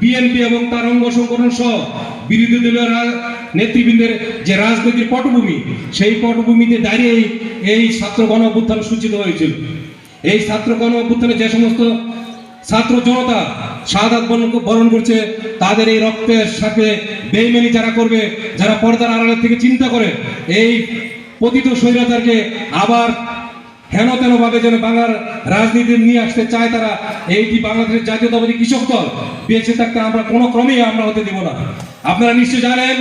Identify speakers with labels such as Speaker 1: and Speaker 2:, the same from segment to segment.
Speaker 1: BNP এবং তার অঙ্গ সংগঠন সহ বিরোধী দলীয় নেতৃবৃন্দের যে রাজনৈতিক পটভূমি, সেই পটভূমিতে দাঁড়িয়েই এই ছাত্র গণ অভ্যুত্থান সূচিত হয়েছিল। এই ছাত্র গণ অভ্যুত্থানে যে সমস্ত ছাত্র জনতা বরণ- বরণ করছে, তাদের এই রক্তের সাথে বেইমানি যারা করবে, যারা পর্দার আড়ালের থেকে চিন্তা করে, এই পতিত স্বৈরাচারকে আবার হেন তেনভাবে যেন বাংলার রাজনীতি নিয়ে আসতে চায় তারা, এইটি বাংলাদেশের জাতীয়তাবাদী কৃষক দল। বেঁচে থাকতে আমরা কোনো ক্রমেই আমরা হতে দিব না। আপনারা নিশ্চয় জানেন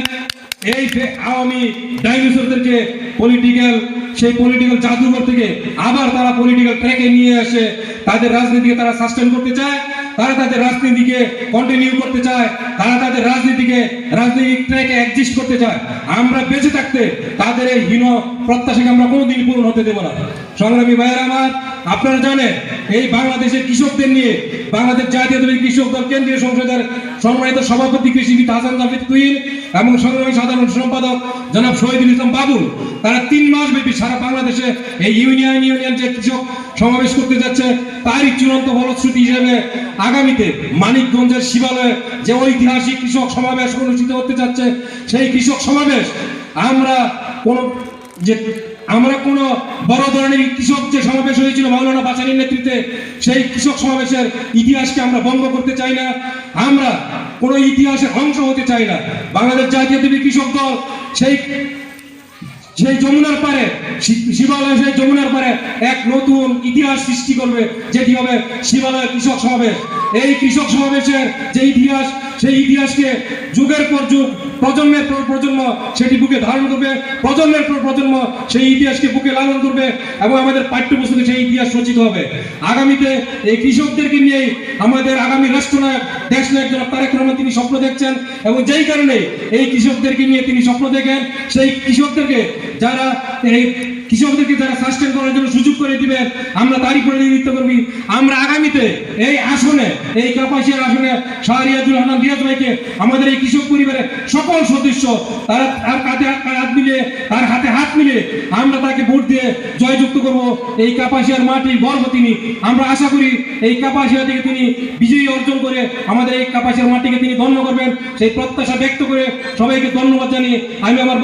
Speaker 1: এই আওয়ামী ডাইনোসরদেরকে পলিটিক্যাল সেই পলিটিক্যাল জাদুঘর থেকে আবার তারা পলিটিক্যাল ট্র্যাকে নিয়ে আসে তাদের রাজনীতিকে তারা সাস্টেন করতে চায়, তারা তাদের রাজনীতিকে কন্টিনিউ করতে চায়, তারা তাদের রাজনীতিকে, রাজনৈতিক ট্র্যাকে অ্যাডজাস্ট করতে চায়। আমরা বেঁচে থাকতে তাদের এই হীন প্রত্যাশাকে আমরা কোনোদিন পূরণ হতে দেব না। সংগ্রামী ভাইয়ের আমার আপনারা জানেন, এই বাংলাদেশের কৃষকদের নিয়ে, বাংলাদেশ জাতীয়তাবাদী কৃষক দল, কেন্দ্রীয় সংসদের সম্মানিত সভাপতি, কৃষিবিদ হাসান জাফিদ তুহিন এবং সংগ্রামী সাধারণ সম্পাদক জনাব শহীদুল ইসলাম বাবুল তারা তিন মাস ব্যাপী সারা বাংলাদেশে এই ইউনিয়ন ইউনিয়ন যে কৃষক সমাবেশ করতে যাচ্ছে তারই চূড়ান্ত ফলশ্রুতি হিসেবে আগামীতে মানিকগঞ্জের শিবালয়ে যে ঐতিহাসিক কৃষক সমাবেশ অনুষ্ঠিত হতে যাচ্ছে, সেই কৃষক সমাবেশ আমরা কোন যে আমরা কোন বড় ধরনের কৃষক যে সমাবেশ হয়েছিল মাওলানা বাসানির নেতৃত্বে, সেই কৃষক সমাবেশের ইতিহাসকে আমরা বন্ধ করতে চাই না। আমরা কোন ইতিহাসের অংশ হতে চাই না। বাংলাদেশ জাতীয়তাবাদী কৃষক দল, সেই সেই যমুনার পারে, শিবালয় সেই যমুনার পারে এক নতুন ইতিহাস সৃষ্টি করবে, যেটি হবে শিবালয় কৃষক সমাবেশ। এই কৃষক সমাবেশের যে ইতিহাস সেই ইতিহাসকে যুগের পর যুগ, প্রজন্মের পর প্রজন্ম সেটি বুকে ধারণ করবে, প্রজন্মের পর প্রজন্ম সেই ইতিহাসকে বুকে লালন করবে এবং আমাদের পাঠ্যপুস্তকে সেই ইতিহাস রচিত হবে। আগামীতে এই কৃষকদেরকে নিয়েই আমাদের আগামী রাষ্ট্রনায়ক দেশ নায়ক জনাব তারেক রহমান তিনি স্বপ্ন দেখছেন এবং যেই কারণে এই কৃষকদেরকে নিয়ে তিনি স্বপ্ন দেখেন, সেই কৃষকদেরকে যারা এই কৃষকদেরকে যারা সাস্টেন করার জন্য সুযোগ করে দিবেন, আমরা তারই প্রতিনিধিত্ব করবি। আমরা আগামীতে এই আসনে, এই কাপাসিয়ার আসনে শাহরিয়াজুল রহমান রিয়াজ ভাইকে আমাদের এই কৃষক পরিবারের সকল সদস্য, তারা তার কাঁধে হাত- মিলে তার হাতে হাত মিলে আমরা তাকে ভোট দিয়ে জয়যুক্ত করব। এই কাপাসিয়ার মাটির গর্ব তিনি। আমরা আশা করি এই কাপাসিয়া থেকে তিনি বিজয়ী অর্জন করে আমাদের এই কাপাসিয়ার মাটিকে তিনি ধন্য করবেন। সেই প্রত্যাশা ব্যক্ত করে সবাইকে ধন্যবাদ জানিয়ে আমি আমার